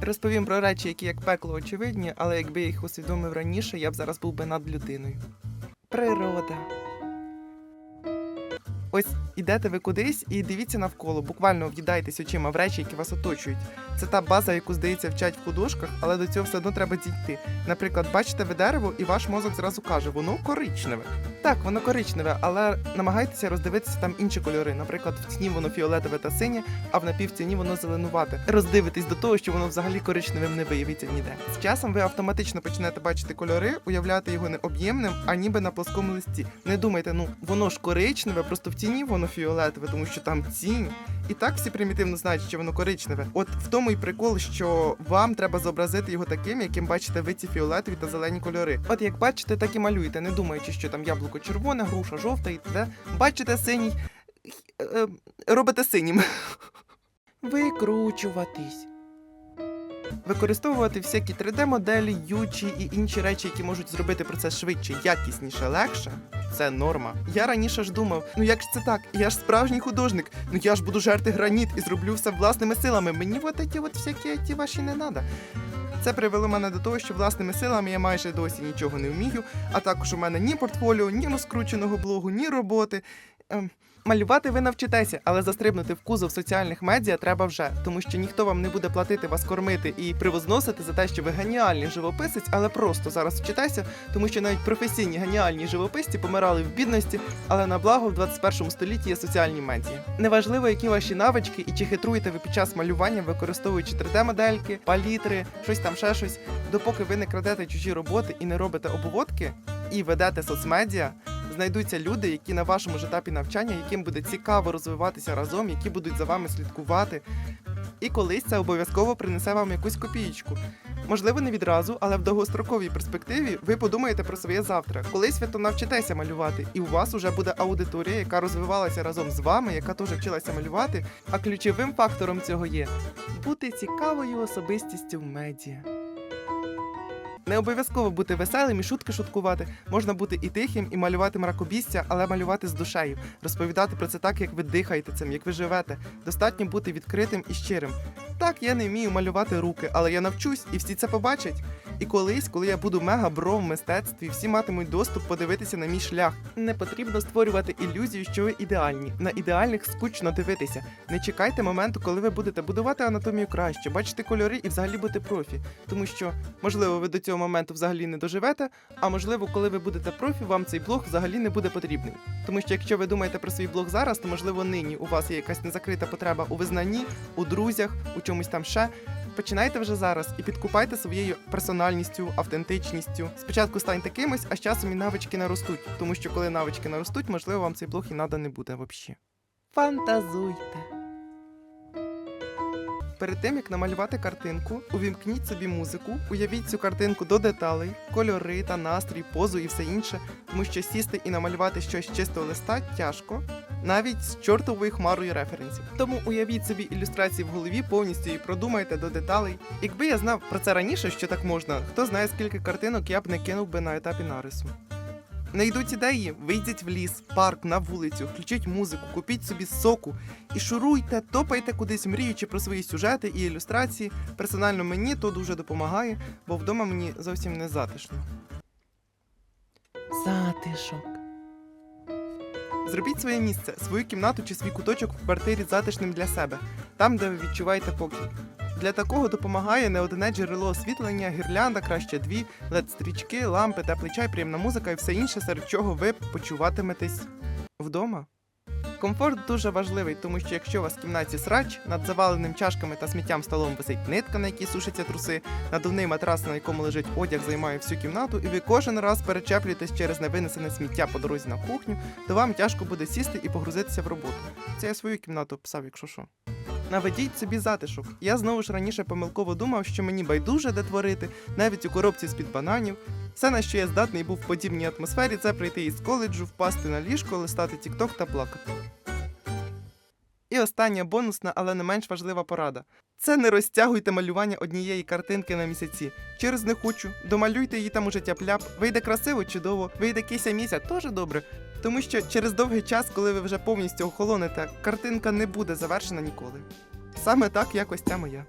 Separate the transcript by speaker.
Speaker 1: Розповім про речі, які як пекло очевидні, але якби я їх усвідомив раніше, я б зараз був би над людиною. Природа. Ось ідете ви кудись і дивіться навколо, буквально в'їдайтесь очима в речі, які вас оточують. Це та база, яку здається вчать в художках, але до цього все одно треба дійти. Наприклад, бачите ви дерево, і ваш мозок зразу каже, воно коричневе. Так, воно коричневе, але намагайтеся роздивитися там інші кольори. Наприклад, в тіні воно фіолетове та синє, а в напівтіні воно зеленувате. Роздивитесь до того, що воно взагалі коричневим не виявиться ніде. З часом ви автоматично почнете бачити кольори, уявляти його не об'ємним, а ніби на плоскому листі. Не думайте, ну воно ж коричневе, просто в тіні воно фіолетове, тому що там тінь. І так всі примітивно знають, що воно коричневе. От в тому і прикол, що вам треба зобразити його таким, яким бачите ви ці фіолетові та зелені кольори. От як бачите, так і малюєте, не думаючи, що там яблуко червоне, груша жовта і т.д. Бачите синій, е, е, робите синім. Викручуватись. Використовувати всякі 3D-моделі, ючі і інші речі, які можуть зробити процес швидше, якісніше, легше. Це норма. Я раніше ж думав, ну як ж це так? Я ж справжній художник. Ну я ж буду жерти граніт і зроблю все власними силами. Мені от ті от всякі ті ваші не надо. Це привело мене до того, що власними силами я майже досі нічого не вмію, а також у мене ні портфоліо, ні розкрученого блогу, ні роботи. Ем, малювати ви навчитеся, але застрибнути в кузов соціальних медіа треба вже, тому що ніхто вам не буде платити вас кормити і привозносити за те, що ви геніальний живописець, але просто зараз вчитеся, тому що навіть професійні геніальні живописці помирали в бідності, але на благо в 21 столітті є соціальні медіа. Неважливо, які ваші навички і чи хитруєте ви під час малювання, використовуючи 3D-модельки, палітри, щось там ще щось, допоки ви не крадете чужі роботи і не робите обводки, і ведете соцмедіа. Знайдуться люди, які на вашому ж етапі навчання, яким буде цікаво розвиватися разом, які будуть за вами слідкувати. І колись це обов'язково принесе вам якусь копієчку. Можливо, не відразу, але в довгостроковій перспективі ви подумаєте про своє завтра. Колись ви то навчитеся малювати, і у вас уже буде аудиторія, яка розвивалася разом з вами, яка теж вчилася малювати. А ключовим фактором цього є бути цікавою особистістю в медіа. Не обов'язково бути веселим і шутки шуткувати. Можна бути і тихим, і малювати мракобісця, але малювати з душею, розповідати про це так, як ви дихаєте цим, як ви живете. Достатньо бути відкритим і щирим. Так, я не вмію малювати руки, але я навчусь, і всі це побачать. І колись, коли я буду мега бро в мистецтві, всі матимуть доступ подивитися на мій шлях. Не потрібно створювати ілюзію, що ви ідеальні. На ідеальних скучно дивитися. Не чекайте моменту, коли ви будете будувати анатомію краще, бачити кольори і взагалі бути профі. Тому що, можливо, ви до цього моменту взагалі не доживете, а можливо, коли ви будете профі, вам цей блог взагалі не буде потрібний. Тому що якщо ви думаєте про свій блог зараз, то можливо нині у вас є якась незакрита потреба у визнанні, у друзях, у чомусь там ще. Починайте вже зараз і підкупайте своєю персональністю, автентичністю. Спочатку станьте кимось, а з часом і навички наростуть, тому що коли навички наростуть, можливо, вам цей блог і надо не буде взагалі. Фантазуйте. Перед тим як намалювати картинку, увімкніть собі музику, уявіть цю картинку до деталей, кольори та настрій, позу і все інше, тому що сісти і намалювати щось з чистого листа тяжко, навіть з чортовою хмарою референсів. Тому уявіть собі ілюстрації в голові, повністю і продумайте до деталей. Якби я знав про це раніше, що так можна, хто знає скільки картинок я б не кинув би на етапі нарису. Не йдуть ідеї, вийдіть в ліс, парк, на вулицю, включіть музику, купіть собі соку і шуруйте, топайте кудись, мріючи про свої сюжети і ілюстрації. Персонально мені то дуже допомагає, бо вдома мені зовсім не затишно. Затишок. Зробіть своє місце, свою кімнату чи свій куточок в квартирі затишним для себе, там, де ви відчуваєте покій. Для такого допомагає не одне джерело освітлення, гірлянда, краще дві, лед стрічки, лампи, теплий чай, приємна музика і все інше, серед чого ви почуватиметесь вдома. Комфорт дуже важливий, тому що якщо у вас в кімнаті срач, над заваленим чашками та сміттям столом висить нитка, на якій сушаться труси, надувний матрас, на якому лежить одяг, займає всю кімнату, і ви кожен раз перечеплюєтесь через невинесене сміття по дорозі на кухню, то вам тяжко буде сісти і погрузитися в роботу. Це я свою кімнату писав, якщо що. Наведіть собі затишок. Я знову ж раніше помилково думав, що мені байдуже де творити, навіть у коробці з-під бананів. Все, на що я здатний був в подібній атмосфері, це прийти із коледжу, впасти на ліжко, листати тікток та плакати. І остання бонусна, але не менш важлива порада. Це не розтягуйте малювання однієї картинки на місяці. Через не хочу, домалюйте її там уже тяп-ляп. Вийде красиво, чудово, вийде кися місяць, теж добре. Тому що через довгий час, коли ви вже повністю охолонете, картинка не буде завершена ніколи. Саме так якось ця моя.